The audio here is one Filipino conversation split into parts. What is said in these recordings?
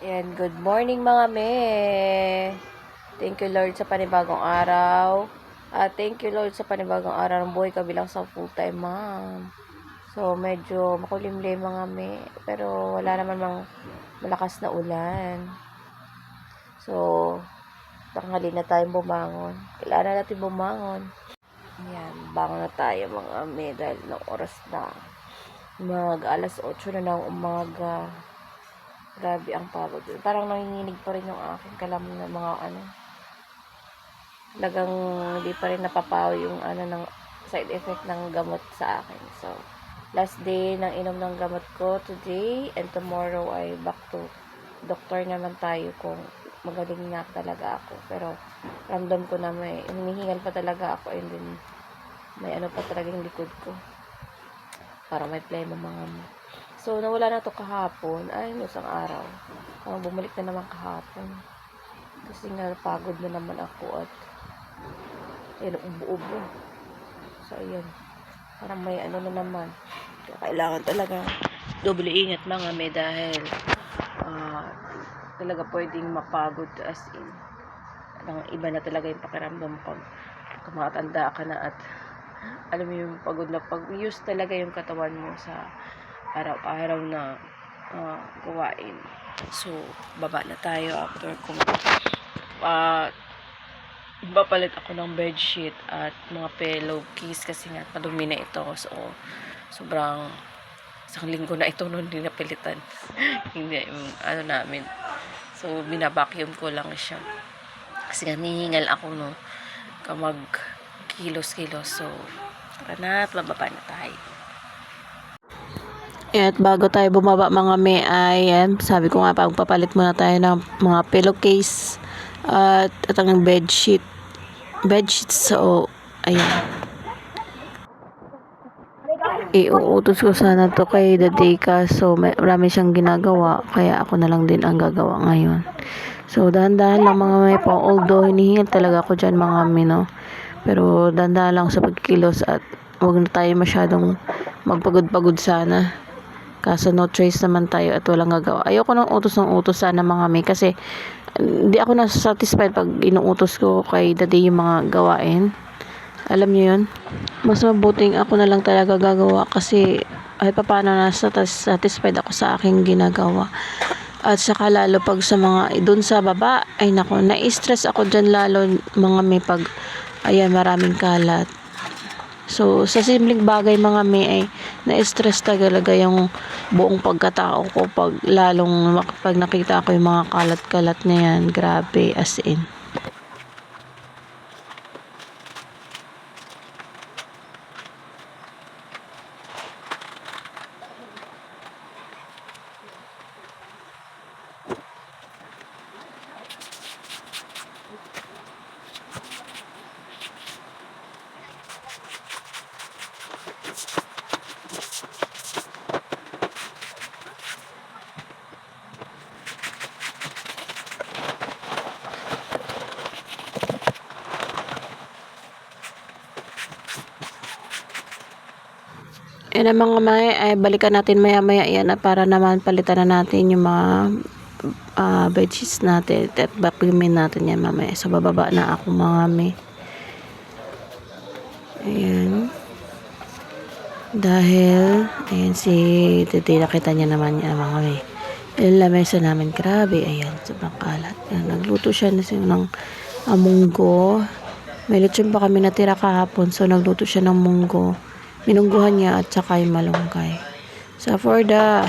Ayan, good morning mga me. Thank you Lord sa panibagong araw. At thank you Lord sa panibagong araw ng buhay kabilang sa full-time mom. So, medyo makulimlim mga me. Pero wala naman mang malakas na ulan. So, tanghali na tayong bumangon. Kailangan natin bumangon. Ayan, bangon na tayo mga me dahil ng oras na. Mag alas 8 na ng umaga. Grabe ang pagod. Parang nanginginig pa rin yung aking kalam na mga ano. Talagang hindi pa rin napapawi yung ano ng side effect ng gamot sa akin. So, last day ng inom ng gamot ko today and tomorrow ay back to doctor naman tayo kung magaling na talaga ako. Pero ramdam ko na may hinihingal pa talaga ako and then may ano pa talaga yung likod ko. Parang may plema mga mo. So, nawala na to kahapon. Ay, no, isang araw. Parang bumalik na naman kahapon. Kasi nga, pagod na naman ako at ayun, ubo-ubo. So, ayun. Parang may ano na naman. Kailangan talaga doble ingat mga may dahil ah, talaga pwedeng mapagod as in. Parang iba na talaga yung pakiramdam pag kumatanda ka na at alam mo yung pagod na pag-use talaga yung katawan mo sa araw-araw na ah, gawain. So, baba na tayo after kung uh, bapalit ako ng bedsheet at mga pillowcase kasi nga madumi na ito. So, sobrang isang linggo na ito nung hindi napilitan. hindi, yung ano namin. So, binabacuum ko lang siya. Kasi nga, nihingal ako no. Kamag kilos-kilos. So, tara na at na tayo. At bago tayo bumaba mga me ay yan, sabi ko nga pagpapalit muna tayo ng mga pillowcase at at ang bedsheet. Bedsheets so ayan. Iuutos ko sana to kay Dadeka so may, marami siyang ginagawa kaya ako na lang din ang gagawa ngayon. So dahan-dahan lang mga may po although hinihingal talaga ako dyan mga me no. Pero dahan-dahan lang sa pagkilos at huwag na tayo masyadong magpagod-pagod sana. Kaso no choice naman tayo at walang gagawa. Ayoko nang utos ng utos sana mga may kasi hindi ako satisfied pag inuutos ko kay daddy yung mga gawain. Alam niyo yun? Mas mabuting ako na lang talaga gagawa kasi ay paano na satisfied ako sa aking ginagawa. At saka lalo pag sa mga doon sa baba, ay nako, na-stress ako dyan lalo mga may pag ayan maraming kalat. So, sa simpleng bagay mga may ay na-stress talaga yung buong pagkatao ko pag lalong pag nakita ko yung mga kalat-kalat na yan. Grabe, as in. Yan ang mga may, ay balikan natin maya maya yan at para naman palitan na natin yung mga uh, bedsheets natin at vacuumin natin yan mamaya. So bababa na ako mga may. Ayan. Dahil, ayan si Titi, nakita niya naman niya mga may. Yung lamesa namin, grabe, ayan, sobrang kalat. Nagluto siya na ng uh, munggo. May lechon pa kami natira kahapon, so nagluto siya ng munggo minungguhan niya at saka yung malunggay. So, for the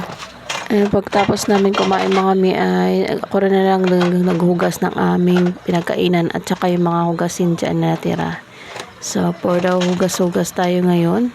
ano, pagtapos namin kumain mga mi ay ako rin na lang nag- naghugas ng aming pinagkainan at saka yung mga hugasin dyan na natira. So, for the hugas-hugas tayo ngayon.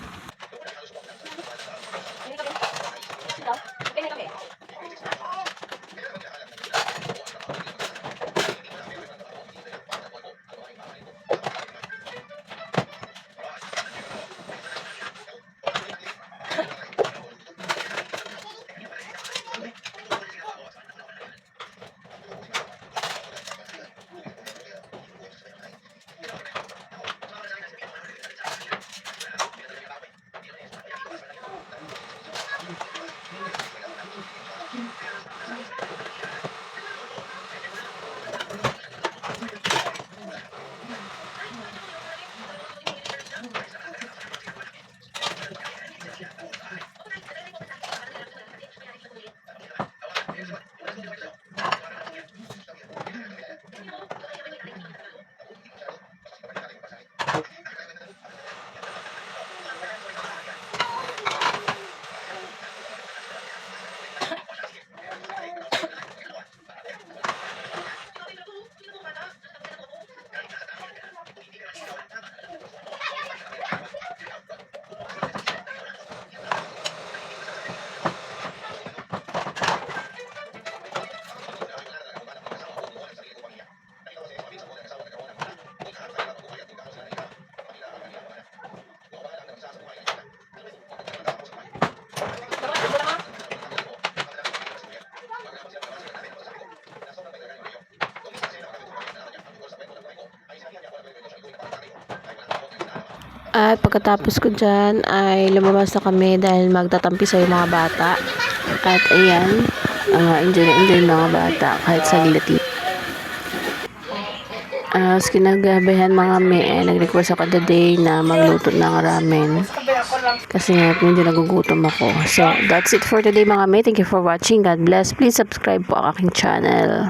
At pagkatapos ko dyan ay lumabas na kami dahil magtatampi sa yung mga bata. At ayan, ah, enjoy na enjoy mga bata kahit saglit lang. As kinagabihan mga me, eh, nag-request ako the day na magluto ng ramen. Kasi nga, medyo nagugutom ako. So, that's it for today mga me. Thank you for watching. God bless. Please subscribe po ang aking channel.